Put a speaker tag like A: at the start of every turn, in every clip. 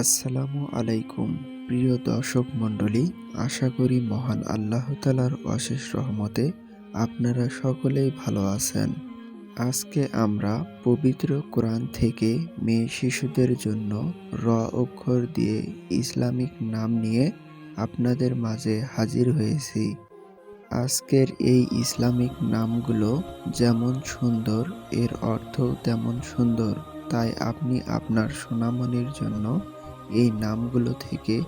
A: আসসালামু আলাইকুম, প্রিয় দর্শক মণ্ডলী, আশা করি মহান আল্লাহ তালার অশেষ রহমতে আপনারা সকলেই ভালো আছেন। আজকে আমরা পবিত্র কোরআন থেকে মেয়ে শিশুদের জন্য র অক্ষর দিয়ে ইসলামিক নাম নিয়ে আপনাদের মাঝে হাজির হয়েছি। আজকের এই ইসলামিক নামগুলো যেমন সুন্দর, এর অর্থ তেমন সুন্দর, তাই আপনি আপনার সোনামণির জন্য এই নামগুলো থেকে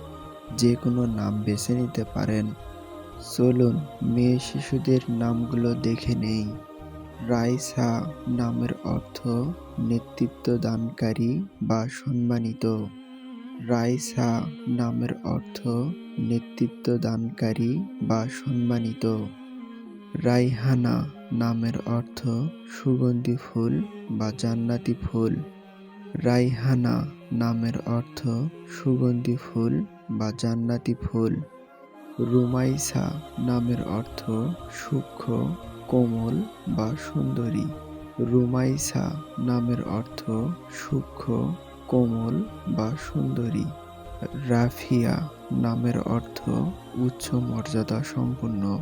A: যে কোনো নাম বেছে নিতে পারেন। চলুন, মেয়ে শিশুদের নামগুলো দেখে নেই। রাইসা নামের অর্থ নেতৃত্ব দানকারী বা সম্মানিত। রাইসা নামের অর্থ নেতৃত্ব দানকারী বা সম্মানিত। রাইহানা নামের অর্থ সুগন্ধি ফুল বা জান্নাতি ফুল। রাইহানা নামের অর্থ সুগন্ধি ফুল বা জান্নাতি ফুল। রুমাইসা নামের অর্থ সূক্ষ্ম, কোমল বা সুন্দরী। রুমাইসা নামের অর্থ সূক্ষ্ম, কোমল বা সুন্দরী। রাফিয়া নামের অর্থ উচ্চ মর্যাদা সম্পন্ন।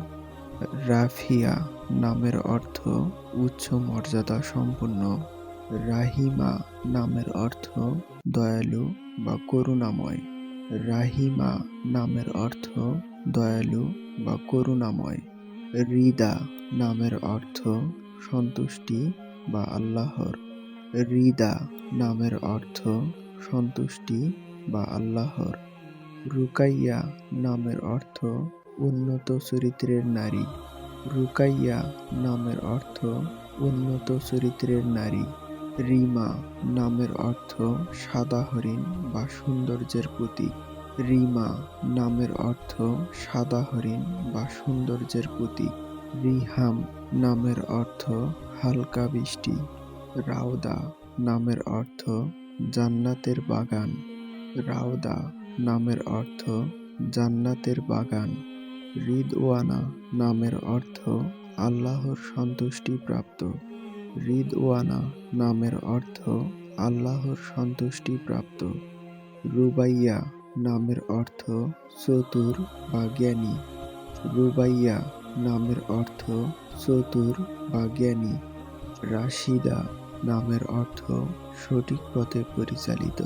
A: রাফিয়া নামের অর্থ উচ্চ মর্যাদা সম্পন্ন। রাহিমা নামের অর্থ দয়ালু বা করুণাময়। রাহিমা নামের অর্থ দয়ালু বা করুণাময়। রিদা নামের অর্থ সন্তুষ্টি বা আল্লাহর। রিদা নামের অর্থ সন্তুষ্টি বা আল্লাহর। রুকাইয়া নামের অর্থ উন্নত চরিত্রের নারী। রুকাইয়া নামের অর্থ উন্নত চরিত্রের নারী। রিমা নামের অর্থ সাদা হরিণ বা সৌন্দর্যের প্রতীক। রিমা নামের অর্থ সাদা হরিণ বা সৌন্দর্যের প্রতীক। রিহাম নামের অর্থ হালকা বৃষ্টি। রাউদা নামের অর্থ জান্নাতের বাগান। রাউদা নামের অর্থ জান্নাতের বাগান। রিদওয়ানা নামের অর্থ আল্লাহর সন্তুষ্টি প্রাপ্ত। রিদওয়ানা নামের অর্থ আল্লাহর সন্তুষ্টি প্রাপ্ত রুবাইয়া নামের অর্থ চতুর বা জ্ঞানী। রুবাইয়া নামের অর্থ চতুর বা জ্ঞানী। রাশিদা নামের অর্থ সঠিক পথে পরিচালিত।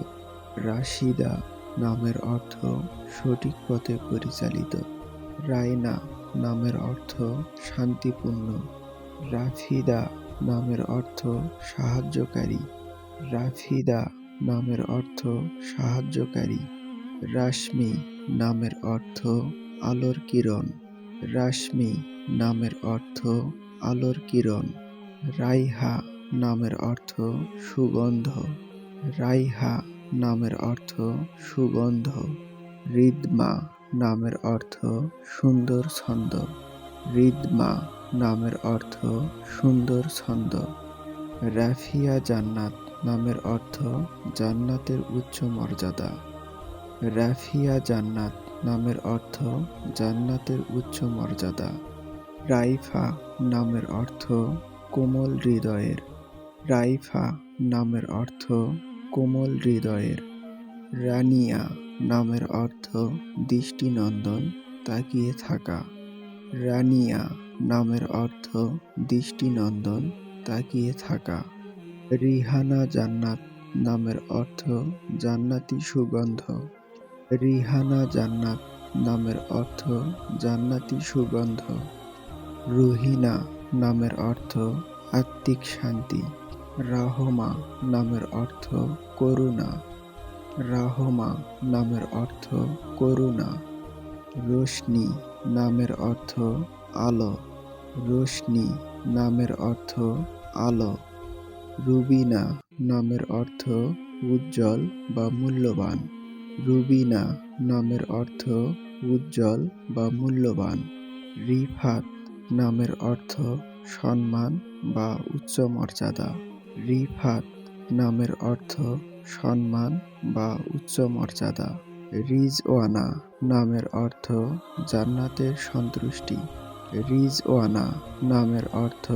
A: রাশিদা নামের অর্থ সঠিক পথে পরিচালিত। রায়না নামের অর্থ শান্তিপূর্ণ। রাফিদা নামের অর্থ সাহায্যকারী। রাফিদা নামের অর্থ সাহায্যকারী। রাশমি নামের অর্থ আলোর কিরণ। রাশমি নামের অর্থ আলোর কিরণ। রাইহা নামের অর্থ সুগন্ধ। রাইহা নামের অর্থ সুগন্ধ। রিদমা নামের অর্থ সুন্দর ছন্দ। রিদমা নামের অর্থ সুন্দর ছন্দ। রাফিয়া জান্নাত নামের অর্থ জান্নাতের উচ্চ মর্যাদা। রাফিয়া জান্নাত নামের অর্থ জান্নাতের উচ্চ মর্যাদা। রাইফা নামের অর্থ কোমল হৃদয়ের। রাইফা নামের অর্থ কোমল হৃদয়ের। রানিয়া নামের অর্থ দৃষ্টিনন্দন, তাকিয়ে থাকা। রানিয়া নামের অর্থ দৃষ্টিনন্দন, তাকিয়ে থাকা। রিহানা জান্নাত নামের অর্থ জান্নাতি সুগন্ধ। রিহানা জান্নাত নামের অর্থ জান্নাতি সুগন্ধ। রুহিনা নামের অর্থ আত্মিক শান্তি। রাহমা নামের অর্থ করুণা। রাহমা নামের অর্থ করুণা। রোশনি নামের অর্থ আলো। রোশনি নামের অর্থ আলো, রুবিনা নামের অর্থ উজ্জ্বল বা মূল্যবান, রুবিনা নামের অর্থ উজ্জ্বল বা মূল্যবান, রিফাত নামের অর্থ সম্মান বা উচ্চ মর্যাদা, রিফাত নামের অর্থ সম্মান বা উচ্চ মর্যাদা, রিজওয়ানা নামের অর্থ জান্নাতের সন্তুষ্টি। রিজওয়ানা নামের অর্থ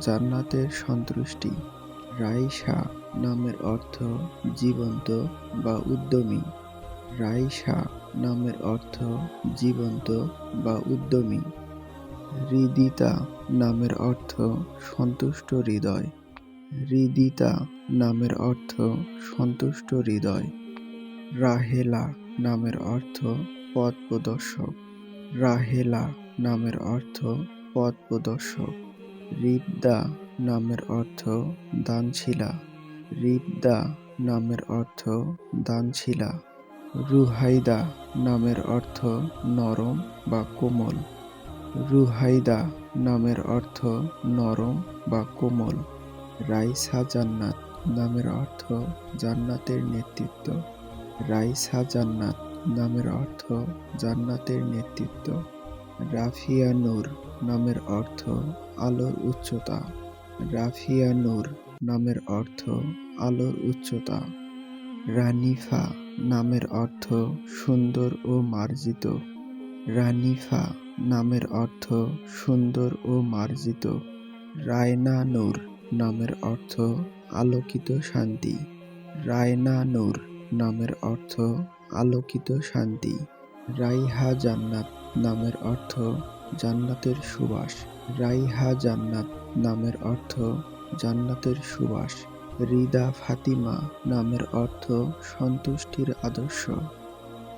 A: জান্নাতের সন্তুষ্টি। রাইসা নামের অর্থ জীবন্ত বা উদ্যমী। রাইসা নামের অর্থ জীবন্ত বা উদ্যমী। হৃদিতা নামের অর্থ সন্তুষ্ট হৃদয়। হৃদিতা নামের অর্থ সন্তুষ্ট হৃদয়। রাহেলা নামের অর্থ পথ প্রদর্শক রাহেলা নামের অর্থ পথ প্রদর্শক রিদ্দা নামের অর্থ দানশিলা। রিদ্দা নামের অর্থ দানশিলা। রুহাইদা নামের অর্থ নরম বা কোমল। রুহাইদা নামের অর্থ নরম বা কোমল। রাইসা জান্নাত নামের অর্থ জান্নাতের নেতৃত্ব। রাইসা জান্নাত নামের অর্থ জান্নাতের নেতৃত্ব। রাফিয়া নূর নামের অর্থ আলোর উচ্চতা। রাফিয়া নূর নামের অর্থ আলোর উচ্চতা। রানিফা নামের অর্থ সুন্দর ও মার্জিত। রানিফা নামের অর্থ সুন্দর ও মার্জিত। রায়না নূর নামের অর্থ আলোকিত শান্তি। রায়না নূর নামের অর্থ আলোকিত শান্তি। রাইহা জান্নাত নামের অর্থ জান্নাতের সুবাস। রাইহা জান্নাত নামের অর্থ জান্নাতের সুবাস। রিদা ফাতিমা নামের অর্থ সন্তুষ্টির আদর্শ।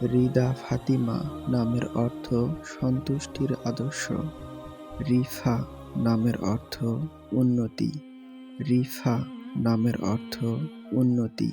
A: রিদা ফাতিমা নামের অর্থ সন্তুষ্টির আদর্শ। রিফা নামের অর্থ উন্নতি। রিফা নামের অর্থ উন্নতি।